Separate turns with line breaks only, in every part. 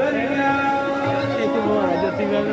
ਇਹ ਚ ਉਹ ਆ ਜੱਤੀ ਗੱਲ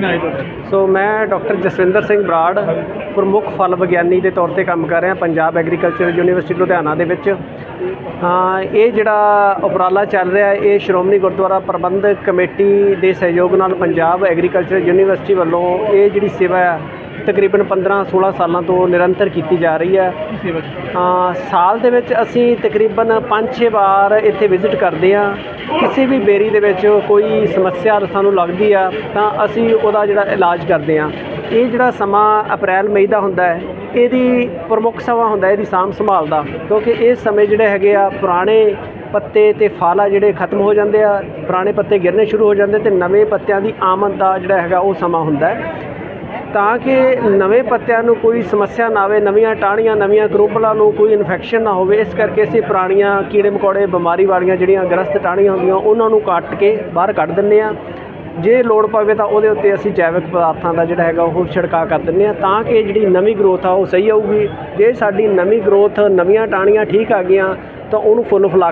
ਕੀ ਨਾਮ ਹੈ ਤੁਹਾਡਾ?
ਸੋ ਮੈਂ ਡਾਕਟਰ ਜਸਵਿੰਦਰ ਸਿੰਘ ਬਰਾੜ ਪ੍ਰਮੁੱਖ ਫਲ ਵਿਗਿਆਨੀ ਦੇ ਤੌਰ ਤੇ ਕੰਮ ਕਰ ਰਿਹਾ ਪੰਜਾਬ ਐਗਰੀਕਲਚਰ ਯੂਨੀਵਰਸਿਟੀ ਲੁਧਿਆਣਾ ਦੇ ਵਿੱਚ। ਹਾਂ ਇਹ ਜਿਹੜਾ ਉਪਰਾਲਾ ਚੱਲ ਰਿਹਾ ਇਹ ਸ਼੍ਰੋਮਣੀ ਗੁਰਦੁਆਰਾ ਪ੍ਰਬੰਧਕ ਕਮੇਟੀ ਦੇ ਸਹਿਯੋਗ ਨਾਲ ਪੰਜਾਬ ਐਗਰੀਕਲਚਰ ਯੂਨੀਵਰਸਿਟੀ ਵੱਲੋਂ ਇਹ ਜਿਹੜੀ ਸੇਵਾ ਹੈ ਤਕਰੀਬਨ 15 16 ਸਾਲਾਂ ਤੋਂ ਨਿਰੰਤਰ ਕੀਤੀ ਜਾ ਰਹੀ ਹੈ ਹਾਂ, ਸਾਲ ਦੇ ਵਿੱਚ ਅਸੀਂ ਤਕਰੀਬਨ 5-6 ਵਾਰ ਇੱਥੇ ਵਿਜ਼ਿਟ ਕਰਦੇ ਆ ਕਿਸੇ ਵੀ ਬੇਰੀ ਦੇ ਵਿੱਚ ਕੋਈ ਸਮੱਸਿਆ ਸਾਨੂੰ ਲੱਗਦੀ ਆ, ਤਾਂ ਅਸੀਂ ਉਹਦਾ ਜਿਹੜਾ ਇਲਾਜ ਕਰਦੇ ਆ ਇਹ ਜਿਹੜਾ ਸਮਾਂ ਅਪ੍ਰੈਲ, ਮਈ ਦਾ ਹੁੰਦਾ ਹੈ, ਇਹਦੀ ਪ੍ਰਮੁੱਖ ਸਮਾਂ ਹੁੰਦਾ ਇਹਦੀ ਸਾਂਭ ਸੰਭਾਲ ਦਾ। ਕਿਉਂਕਿ ਇਸ ਸਮੇਂ ਜਿਹੜੇ ਹੈਗੇ ਆ, ਪੁਰਾਣੇ ਪੱਤੇ ਤੇ ਫਲ ਆ ਜਿਹੜੇ ਖਤਮ ਹੋ ਜਾਂਦੇ ਆ, ਪੁਰਾਣੇ ਪੱਤੇ ਗਿਰਨੇ ਸ਼ੁਰੂ ਹੋ ਜਾਂਦੇ ਤੇ ਨਵੇਂ ਪੱਤਿਆਂ ਦੀ ਆਮਦ ਦਾ ਜਿਹੜਾ ਹੈਗਾ ਉਹ ਸਮਾਂ ਹੁੰਦਾ ਤਾਂ ਕਿ ਨਵੇਂ ਪੱਤਿਆਂ ਨੂੰ ਕੋਈ ਸਮੱਸਿਆ ਨਾ ਆਵੇ, ਨਵੀਆਂ ਟਾਹਣੀਆਂ, ਨਵੀਆਂ ਕਰੋਪਲਾਂ ਨੂੰ ਕੋਈ ਇਨਫੈਕਸ਼ਨ ਨਾ ਹੋਵੇ, ਇਸ ਕਰਕੇ ਅਸੀਂ ਪੁਰਾਣੀਆਂ ਕੀੜੇ ਮਕੌੜੇ, ਬਿਮਾਰੀ ਵਾਲੀਆਂ ਜਿਹੜੀਆਂ ਗ੍ਰਸਤ ਟਾਹਣੀਆਂ ਹੁੰਦੀਆਂ, ਉਹਨਾਂ ਨੂੰ ਕੱਟ ਕੇ ਬਾਹਰ ਕੱਢ ਦਿੰਦੇ ਆ ਜੇ ਲੋੜ ਪਵੇ ਤਾਂ ਉਹਦੇ ਉੱਤੇ ਅਸੀਂ ਜੈਵਿਕ ਪਦਾਰਥਾਂ ਦਾ ਜਿਹੜਾ ਹੈਗਾ ਉਹ ਛਿੜਕਾਅ ਕਰ ਦਿੰਦੇ ਆ ਤਾਂ ਕਿ ਜਿਹੜੀ ਨਵੀਂ ਗਰੋਥ ਆ ਉਹ ਸਹੀ ਆਊਗੀ। ਜੇ ਸਾਡੀ ਨਵੀਂ ਗਰੋਥ, ਨਵੀਆਂ ਟਾਹਣੀਆਂ ਠੀਕ ਆ ਗਈਆਂ ਤਾਂ ਉਹਨੂੰ ਫੁੱਲ ਫਲਾ